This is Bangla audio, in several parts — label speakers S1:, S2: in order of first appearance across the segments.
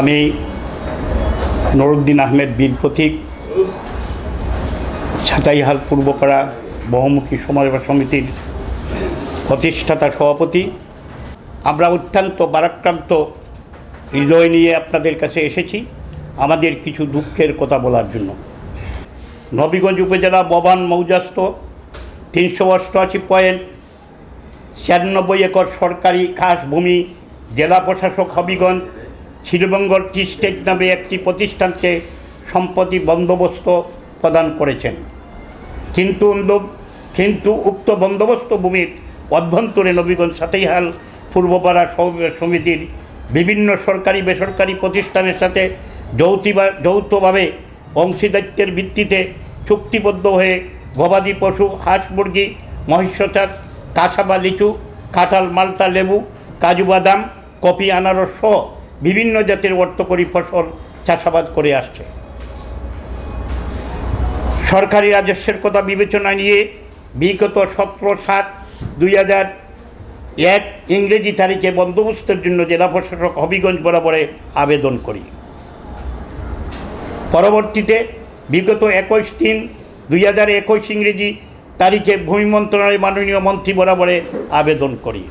S1: আমি নরুদ্দিন আহমেদ বীর প্রতীক ছাতাইহাল পূর্বপাড়া বহুমুখী সমাজ সমিতির প্রতিষ্ঠাতা সভাপতি। আমরা অত্যন্ত বারাক্রান্ত হৃদয় নিয়ে আপনাদের কাছে এসেছি আমাদের কিছু দুঃখের কথা বলার জন্য। নবীগঞ্জ উপজেলা ববান মৌজাস্ত তিনশো অষ্টআশি পয়েন্ট ছিয়ানব্বই একর সরকারি খাস ভূমি জেলা প্রশাসক হবিগঞ্জ শ্রীমঙ্গল টি স্টেট নামে একটি প্রতিষ্ঠানকে সম্পত্তি বন্দোবস্ত প্রদান করেছেন। কিন্তু কিন্তু উক্ত বন্দোবস্ত ভূমির অভ্যন্তরে নবীগঞ্জ সাতেইহাল পূর্বপাড়া সমিতির বিভিন্ন সরকারি, বেসরকারি প্রতিষ্ঠানের সাথে যৌতিবা, যৌথভাবে অংশীদারিত্বের ভিত্তিতে চুক্তিবদ্ধ হয়ে গবাদি পশু, হাঁস মুরগি, মহিষ চাষ কাঁচা লিচু, কাঁঠাল, মালটা, লেবু, কাজু বাদাম কফি আনারস সহ বিভিন্ন জাতের অর্থকরী ফসল চাষাবাদ করে আসছে। সরকারি রাজস্বের কথা বিবেচনা নিয়ে বিগত সতেরো সাত দুই হাজার এক ইংরেজি তারিখে বন্দোবস্তের জন্য জেলা প্রশাসক হবিগঞ্জ বরাবরে আবেদন করি। পরবর্তীতে বিগত একুশ তিন দুই হাজার একুশ ইংরেজি তারিখে ভূমি মন্ত্রণালয়ের মাননীয় মন্ত্রী বরাবরে আবেদন করি।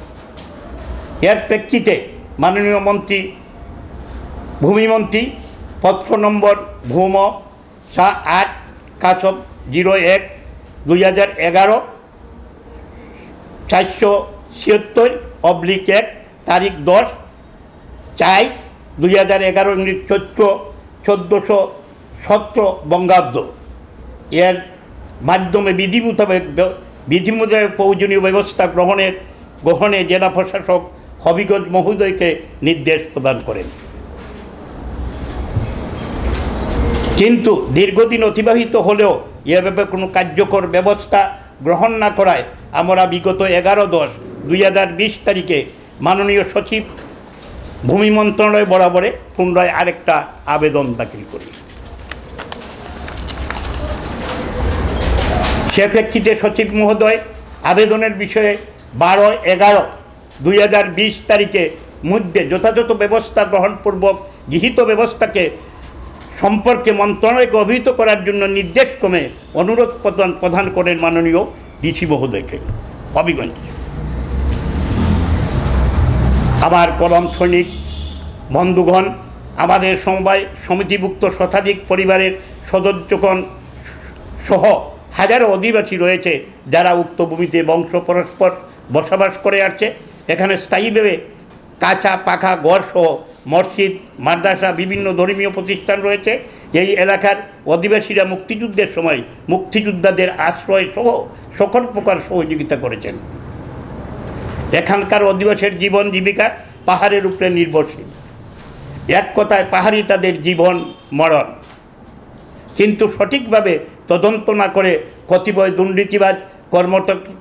S1: এর প্রেক্ষিতে মাননীয় মন্ত্রী ভূমিমন্ত্রী, পত্র নম্বর ভূম সা আট, কাছব জিরো এক দুই হাজার এগারো, চারশো ছিয়াত্তর অবলিক এক, তারিখ দশ, চার দুই হাজার এগারো ইংরেজি চৈত্র চোদ্দোশো সতেরো বঙ্গাব্দ। এর মাধ্যমে বিধি মোতাবেক বিধি মোতাবেক প্রয়োজনীয় ব্যবস্থা গ্রহণের, গ্রহণে জেলা প্রশাসক হবিগঞ্জ মহোদয়কে নির্দেশ প্রদান করেন। কিন্তু দীর্ঘদিন অতিবাহিত হলেও এ ব্যাপারে কোনো কার্যকর ব্যবস্থা গ্রহণ না করায় আমরা বিগত এগারো দশ দুই হাজার বিশ তারিখে মাননীয় সচিব ভূমি মন্ত্রণালয় বরাবরে পুনরায় আরেকটা আবেদন দাখিল করি। সে প্রেক্ষিতে সচিব মহোদয়, আবেদনের বিষয়ে বারো এগারো দুই হাজার বিশ তারিখে মধ্যে যথাযথ ব্যবস্থা গ্রহণপূর্বক গৃহীত ব্যবস্থাকে সম্পর্কে মন্ত্রণালয়কে অভিহিত করার জন্য নির্দেশ ক্রমে অনুরোধ প্রদান প্রদান করেন মাননীয় ডিসি মহোদয়কে হবিগঞ্জ। আবার কলম সৈনিক বন্ধুগণ, আমাদের সমবায় সমিতিভুক্ত শতাধিক পরিবারের সদস্যগণ সহ হাজারো অধিবাসী রয়েছে যারা উক্ত ভূমিতে বংশ পরস্পর বসবাস করে আসছে। এখানে স্থায়ীভাবে কাঁচা পাখা ঘর সহ মসজিদ, মাদ্রাসা, বিভিন্ন ধর্মীয় প্রতিষ্ঠান রয়েছে। এই এলাকার অধিবাসীরা মুক্তিযুদ্ধের সময় মুক্তিযোদ্ধাদের আশ্রয় সহ সকল প্রকার সহযোগিতা করেছেন। এখানকার অধিবাসীর জীবন জীবিকা পাহাড়ের উপরে নির্ভরশীল। এক কথায় পাহাড়ি তাদের জীবন, মরণ। কিন্তু সঠিকভাবে তদন্ত না করে কতিপয় দুর্নীতিবাজ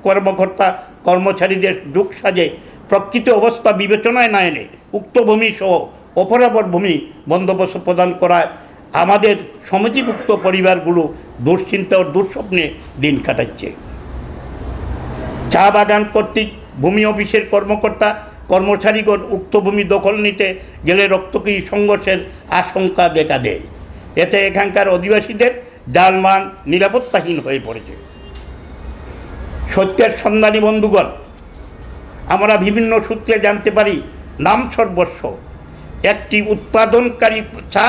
S1: কর্মকর্তা, কর্মচারীদের যুগ সাজে প্রকৃত অবস্থা বিবেচনায় না এনে উক্ত ভূমি সহ অপরাপর ভূমি বন্দোবস্ত প্রদান করায় আমাদের সমিতিভুক্ত পরিবারগুলো দুশ্চিন্তা ও দুঃস্বপ্নে দিন কাটাচ্ছে। চা বাগান কর্তৃক ভূমি অফিসের কর্মকর্তা, কর্মচারীগণ উক্ত ভূমি দখল নিতে গেলে রক্তকী সংঘর্ষের আশঙ্কা দেখা দেয়। এতে এখানকার অধিবাসীদের জালমান নিরাপত্তাহীন হয়ে পড়েছে। সত্যের সন্ধানী বন্ধুগণ আমরা বিভিন্ন সূত্রে জানতে পারি, নাম সর্বস্ব। একটি উৎপাদনকারী চা,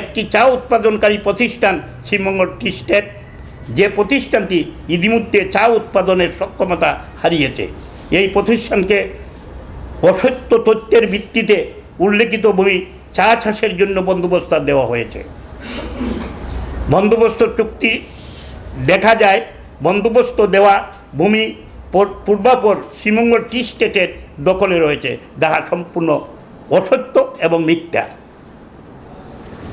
S1: একটি চা উৎপাদনকারী প্রতিষ্ঠান শ্রীমঙ্গল টি স্টেট যে প্রতিষ্ঠানটি ইতিমধ্যে চা উৎপাদনের সক্ষমতা হারিয়েছে। এই প্রতিষ্ঠানকে অসত্য তথ্যের ভিত্তিতে উল্লেখিত ভূমি চা চাষের জন্য বন্দোবস্ত দেওয়া হয়েছে। বন্দোবস্ত চুক্তি দেখা যায়, বন্দোবস্ত দেওয়া ভূমি পূর্বাপর শ্রীমঙ্গল টি স্টেটের দখলে রয়েছে, যাহা সম্পূর্ণ অসত্য এবং মিথ্যা।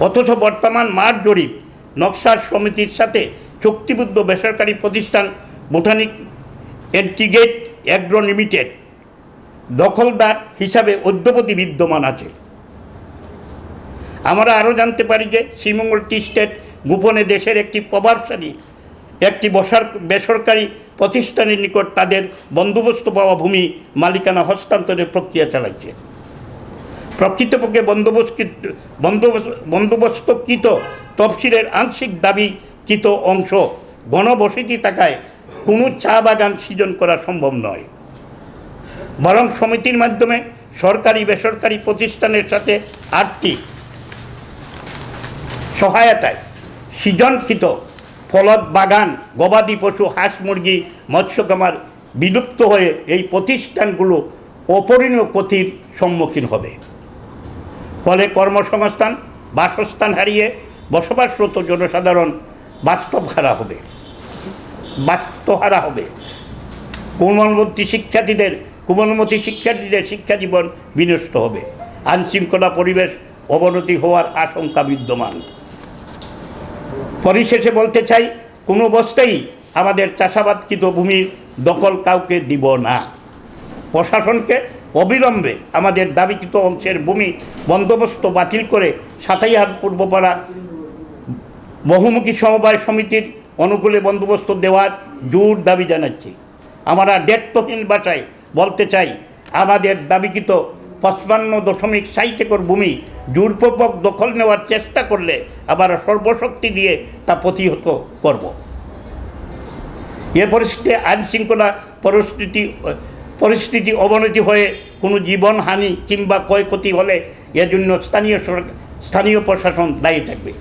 S1: অথচ বর্তমান মাঠ জরিপ নকশার সমিতির সাথে চুক্তিবদ্ধ বেসরকারি প্রতিষ্ঠান বোটানিক এন্টিগেট অ্যাগ্রো লিমিটেড দখলদার হিসাবে অদ্যপতি বিদ্যমান আছে। আমরা আরও জানতে পারি যে শ্রীমঙ্গল টি স্টেট গোপনে দেশের একটি প্রভাবশালী, একটি বসার বেসরকারি প্রতিষ্ঠানের নিকট তাদের বন্দোবস্ত পাওয়া ভূমি মালিকানা হস্তান্তরের প্রক্রিয়া চালাচ্ছে। প্রকৃতপক্ষে বন্দোবস্ত বন্দোবস্ত, বন্দোবস্তকৃত তফসিলের আংশিক দাবিকৃত অংশ গণবসতি থাকায় কোনো চা বাগান সৃজন করা সম্ভব নয়। বরং সমিতির মাধ্যমে সরকারি বেসরকারি প্রতিষ্ঠানের সাথে আর্থিক সহায়তায় সৃজনকৃত ফলদ বাগান, গবাদি পশু, হাঁস মুরগি, মৎস্য কামার বিলুপ্ত হয়ে এই প্রতিষ্ঠানগুলো অপরিণীয় ক্ষতির সম্মুখীন হবে। ফলে কর্মসংস্থান, বাসস্থান হারিয়ে বসবাসরত জনসাধারণ বাস্তব হারা হবে। বাস্তহারা হবে। কোমলমতী শিক্ষার্থীদের কোমলমতী শিক্ষার্থীদের শিক্ষা জীবন বিনষ্ট হবে। আইনশৃঙ্খলা পরিবেশ অবনতি হওয়ার আশঙ্কা বিদ্যমান। পরিশেষে বলতে চাই, কোনো অবস্থায় আমাদের চাষাবাদকৃত ভূমির দখল কাউকে দিব না। প্রশাসনকে অবিলম্বে আমাদের দাবিকৃত অংশের ভূমি বন্দোবস্ত বাতিল করে সাতাইহাট পূর্বপাড়া বহুমুখী সমবায় সমিতির অনুকূলে বন্দোবস্ত দেওয়ার জোর দাবি জানাচ্ছি। আমরা ডেট্টহীন ভাষায় বলতে চাই, আমাদের দাবিকৃত পঁচপান্ন দশমিক ষাট একর ভূমি জোরপূর্বক দখল নেওয়ার চেষ্টা করলে আবার সর্বশক্তি দিয়ে তা প্রতিহত করব। এ পরিস্থিতি আইনশৃঙ্খলা পরিস্থিতি পরিস্থিতি অবনতি হয়ে কোনো জীবনহানি কিংবা ক্ষয়ক্ষতি হলে এজন্য স্থানীয় সরকার, স্থানীয় প্রশাসন দায়ী থাকবে।